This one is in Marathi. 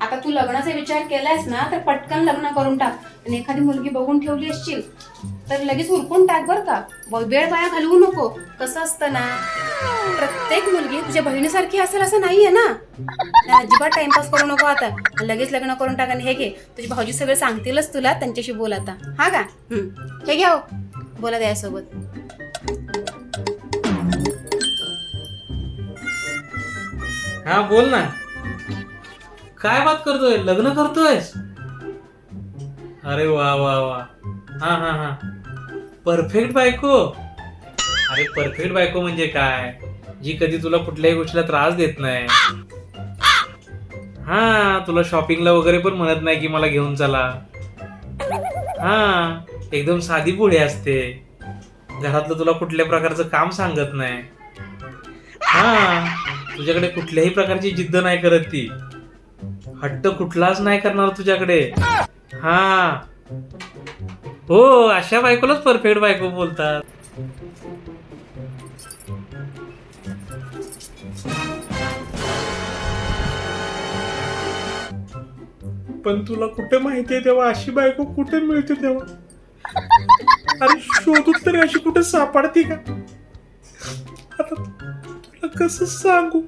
आता तू लग्नाचा विचार केलायस ना तर पटकन लग्न करून टाक. आणि एखादी मुलगी बघून ठेवली असशील तर लगेच उरकून टाक बर का. वेळ वाया घालवू नको. कसं असतं ना प्रत्येक मुलगी तुझ्या बहिणीसारखी असेल असं नाहीये ना. अजिबात टाइमपास करू नको आता. लगेच लग्न करून टाक आणि हे घे. तुझे भाऊजी सगळे सांगतीलच तुला त्यांच्याशी बोल आता. हा का? हम्म. हे घ्या हो. बोला द्यासोबत हा बोल ना. काय बात करतोय? लग्न करतोयस? अरे वा वा वा. हा हा हा. परफेक्ट बायको. अरे परफेक्ट बायको म्हणजे काय? जी कधी तुला कुठल्याही गोष्टीला त्रास देत नाही. हा तुला शॉपिंगला वगैरे पण म्हणत नाही की मला घेऊन चला. हा एकदम साधी पुढे असते. घरातलं तुला कुठल्या प्रकारचं काम सांगत नाही. हा तुझ्याकडे कुठल्याही प्रकारची जिद्द नाही करत ती. हट्ट कुठलाच नाही करणार तुझ्याकडे. हा. हो अशा बायकोलाच परफेक्ट बायको बोलतात. पण तुला कुठे माहितीये तेव्हा अशी बायको कुठे मिळते तेव्हा? अरे शोधून तरी अशी कुठे सापडते का? आता तुला कसं सांगू?